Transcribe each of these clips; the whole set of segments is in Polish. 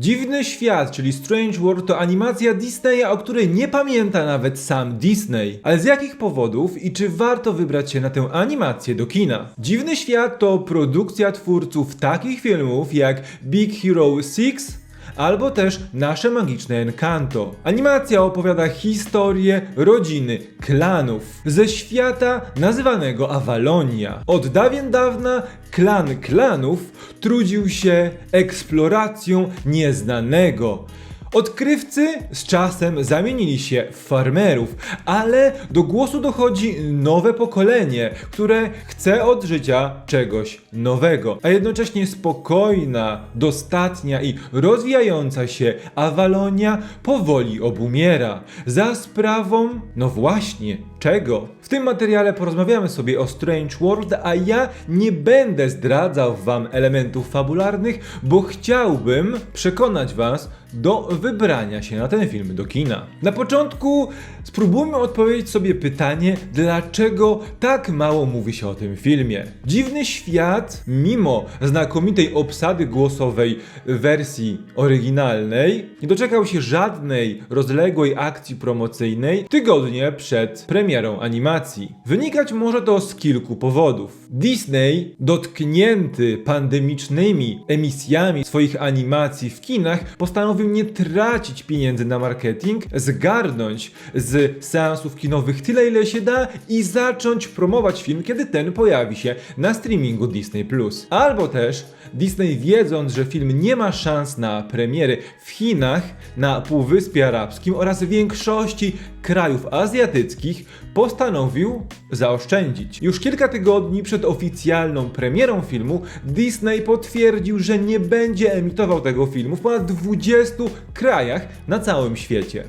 Dziwny Świat, czyli Strange World to animacja Disneya, o której nie pamięta nawet sam Disney. Ale z jakich powodów i czy warto wybrać się na tę animację do kina? Dziwny Świat to produkcja twórców takich filmów jak Big Hero 6, albo też Nasze Magiczne Encanto. Animacja opowiada historię rodziny, klanów ze świata nazywanego Avalonia. Od dawien dawna klan klanów trudził się eksploracją nieznanego. Odkrywcy z czasem zamienili się w farmerów, ale do głosu dochodzi nowe pokolenie, które chce od życia czegoś nowego, a jednocześnie spokojna, dostatnia i rozwijająca się Avalonia powoli obumiera. Za sprawą, no właśnie, czego? W tym materiale porozmawiamy sobie o Strange World, a ja nie będę zdradzał wam elementów fabularnych, bo chciałbym przekonać was do wybrania się na ten film do kina. Na początku spróbujmy odpowiedzieć sobie pytanie, dlaczego tak mało mówi się o tym filmie. Dziwny świat, mimo znakomitej obsady głosowej wersji oryginalnej, nie doczekał się żadnej rozległej akcji promocyjnej tygodnie przed premierą animacji. Wynikać może to z kilku powodów. Disney, dotknięty pandemicznymi emisjami swoich animacji w kinach, postanowił nie tracić pieniędzy na marketing, zgarnąć z seansów kinowych tyle, ile się da i zacząć promować film, kiedy ten pojawi się na streamingu Disney+. Albo też Disney wiedząc, że film nie ma szans na premiery w Chinach, na Półwyspie Arabskim oraz większości krajów azjatyckich, postanowił zaoszczędzić. Już kilka tygodni przed oficjalną premierą filmu Disney potwierdził, że nie będzie emitował tego filmu w ponad 20 krajach na całym świecie.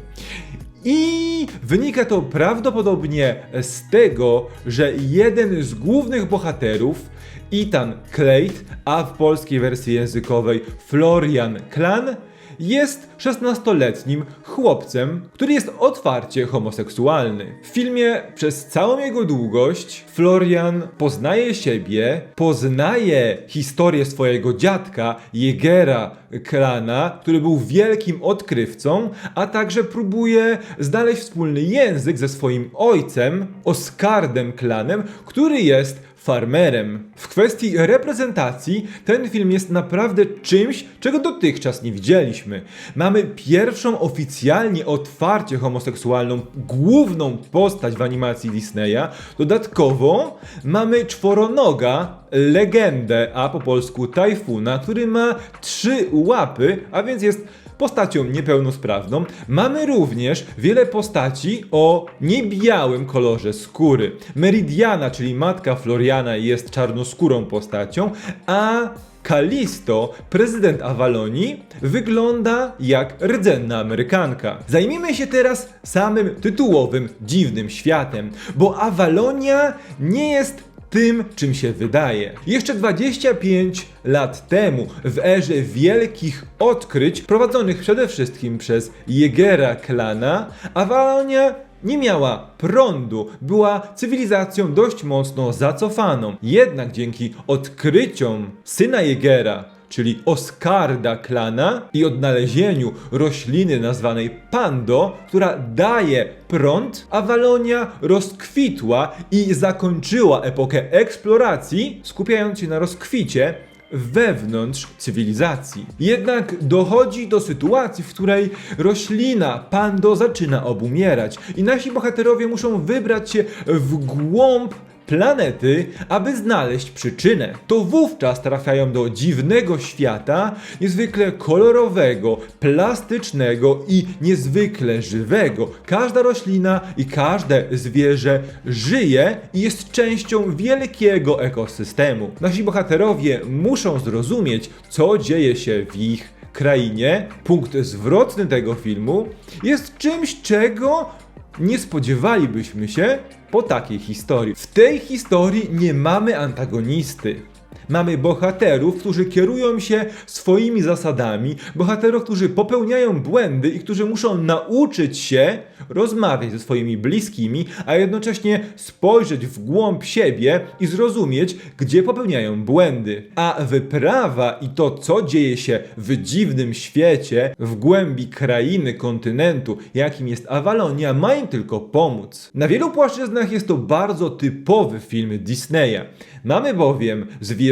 I wynika to prawdopodobnie z tego, że jeden z głównych bohaterów, Ethan Klate, a w polskiej wersji językowej Florian Klan, jest 16-letnim chłopcem, który jest otwarcie homoseksualny. W filmie przez całą jego długość Florian poznaje siebie, poznaje historię swojego dziadka, Jegera Klana, który był wielkim odkrywcą, a także próbuje znaleźć wspólny język ze swoim ojcem, Oskardem Klanem, który jest farmerem. W kwestii reprezentacji ten film jest naprawdę czymś, czego dotychczas nie widzieliśmy. Mamy pierwszą oficjalnie otwarcie homoseksualną główną postać w animacji Disneya. Dodatkowo mamy czworonoga, legendę, a po polsku tajfuna, który ma trzy łapy, a więc jest postacią niepełnosprawną. Mamy również wiele postaci o niebiałym kolorze skóry. Meridiana, czyli matka Floriana, jest czarnoskórą postacią, a Kalisto, prezydent Awalonii, wygląda jak rdzenna Amerykanka. Zajmijmy się teraz samym tytułowym dziwnym światem, bo Awalonia nie jest tym, czym się wydaje. Jeszcze 25 lat temu, w erze wielkich odkryć prowadzonych przede wszystkim przez Jegera Klana, Awalonia nie miała prądu, była cywilizacją dość mocno zacofaną. Jednak dzięki odkryciom syna Jegera, czyli Oskarda Klana i odnalezieniu rośliny nazwanej Pando, która daje prąd, Awalonia rozkwitła i zakończyła epokę eksploracji, skupiając się na rozkwicie wewnątrz cywilizacji. Jednak dochodzi do sytuacji, w której roślina Pando zaczyna obumierać i nasi bohaterowie muszą wybrać się w głąb planety, aby znaleźć przyczynę. To wówczas trafiają do dziwnego świata, niezwykle kolorowego, plastycznego i niezwykle żywego. Każda roślina i każde zwierzę żyje i jest częścią wielkiego ekosystemu. Nasi bohaterowie muszą zrozumieć, co dzieje się w ich krainie. Punkt zwrotny tego filmu jest czymś, czego nie spodziewalibyśmy się po takiej historii. W tej historii nie mamy antagonisty. Mamy bohaterów, którzy kierują się swoimi zasadami, bohaterów, którzy popełniają błędy i którzy muszą nauczyć się rozmawiać ze swoimi bliskimi, a jednocześnie spojrzeć w głąb siebie i zrozumieć, gdzie popełniają błędy. A wyprawa i to, co dzieje się w dziwnym świecie, w głębi krainy, kontynentu, jakim jest Avalonia, ma im tylko pomóc. Na wielu płaszczyznach jest to bardzo typowy film Disneya. Mamy bowiem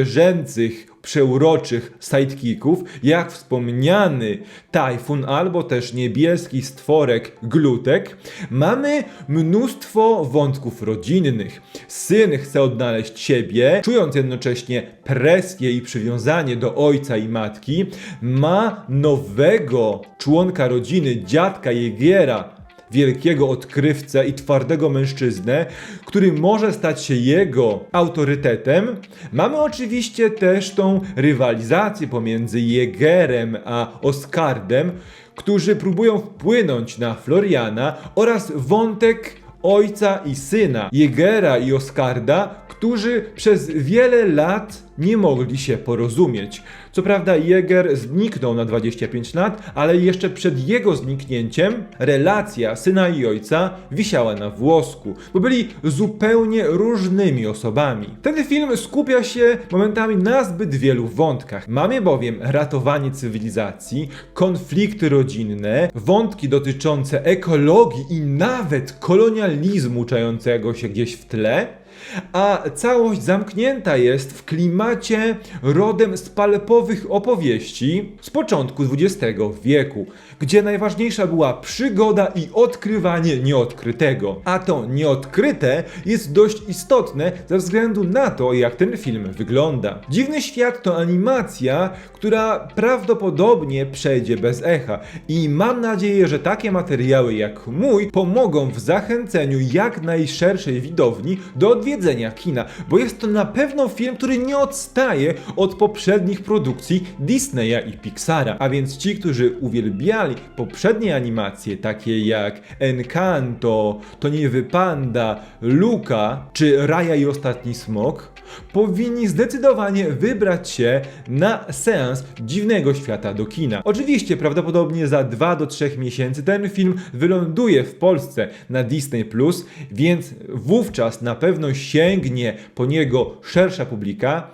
zwierzęcych, przeuroczych sidekicków, jak wspomniany Tajfun albo też niebieski stworek Glutek. Mamy mnóstwo wątków rodzinnych. Syn chce odnaleźć siebie, czując jednocześnie presję i przywiązanie do ojca i matki. Ma nowego członka rodziny, dziadka Jegiera, wielkiego odkrywcę i twardego mężczyznę, który może stać się jego autorytetem. Mamy oczywiście też tą rywalizację pomiędzy Jägerem a Oskardem, którzy próbują wpłynąć na Floriana oraz wątek ojca i syna, Jägera i Oskarda, którzy przez wiele lat nie mogli się porozumieć. Co prawda Jäger zniknął na 25 lat, ale jeszcze przed jego zniknięciem relacja syna i ojca wisiała na włosku, bo byli zupełnie różnymi osobami. Ten film skupia się momentami na zbyt wielu wątkach. Mamy bowiem ratowanie cywilizacji, konflikty rodzinne, wątki dotyczące ekologii i nawet kolonializmu czającego się gdzieś w tle, a całość zamknięta jest w klimacie rodem z palpowych opowieści z początku XX wieku, gdzie najważniejsza była przygoda i odkrywanie nieodkrytego. A to nieodkryte jest dość istotne ze względu na to, jak ten film wygląda. Dziwny Świat to animacja, która prawdopodobnie przejdzie bez echa i mam nadzieję, że takie materiały jak mój pomogą w zachęceniu jak najszerszej widowni do odwiedzenia kina, bo jest to na pewno film, który nie odstaje od poprzednich produkcji Disneya i Pixara. A więc ci, którzy uwielbiali poprzednie animacje, takie jak Encanto, To nie Panda, Luca czy Raja i Ostatni Smok, powinni zdecydowanie wybrać się na seans Dziwnego Świata do kina. Oczywiście, prawdopodobnie za 2 do 3 miesięcy ten film wyląduje w Polsce na Disney+, więc wówczas na pewno sięgnie po niego szersza publika,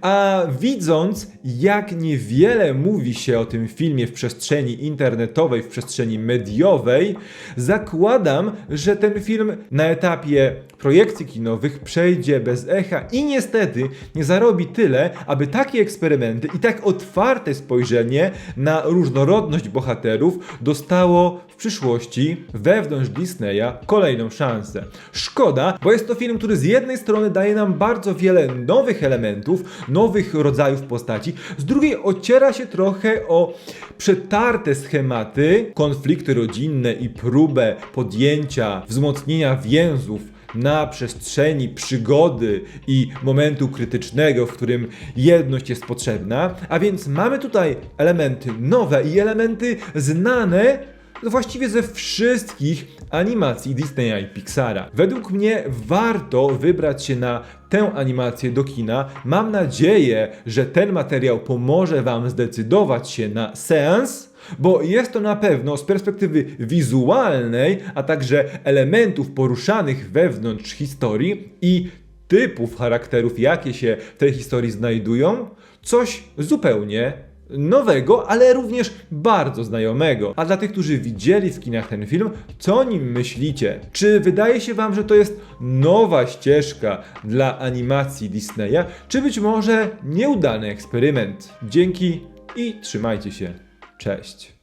a widząc jak niewiele mówi się o tym filmie w przestrzeni internetowej, w przestrzeni mediowej, zakładam, że ten film na etapie projekcji kinowych przejdzie bez echa i niestety nie zarobi tyle, aby takie eksperymenty i tak otwarte spojrzenie na różnorodność bohaterów dostało w przyszłości wewnątrz Disneya kolejną szansę. Szkoda, bo jest to film, który z jednej strony daje nam bardzo wiele nowych elementów, nowych rodzajów postaci, z drugiej ociera się trochę o przetarte schematy, konflikty rodzinne i próbę podjęcia, wzmocnienia więzów na przestrzeni przygody i momentu krytycznego, w którym jedność jest potrzebna, a więc mamy tutaj elementy nowe i elementy znane właściwie ze wszystkich animacji Disneya i Pixara. Według mnie warto wybrać się na tę animację do kina. Mam nadzieję, że ten materiał pomoże Wam zdecydować się na seans bo jest to na pewno z perspektywy wizualnej, a także elementów poruszanych wewnątrz historii i typów charakterów, jakie się w tej historii znajdują, coś zupełnie nowego, ale również bardzo znajomego. A dla tych, którzy widzieli w kinach ten film, co o nim myślicie? Czy wydaje się Wam, że to jest nowa ścieżka dla animacji Disneya, czy być może nieudany eksperyment? Dzięki i trzymajcie się. Cześć.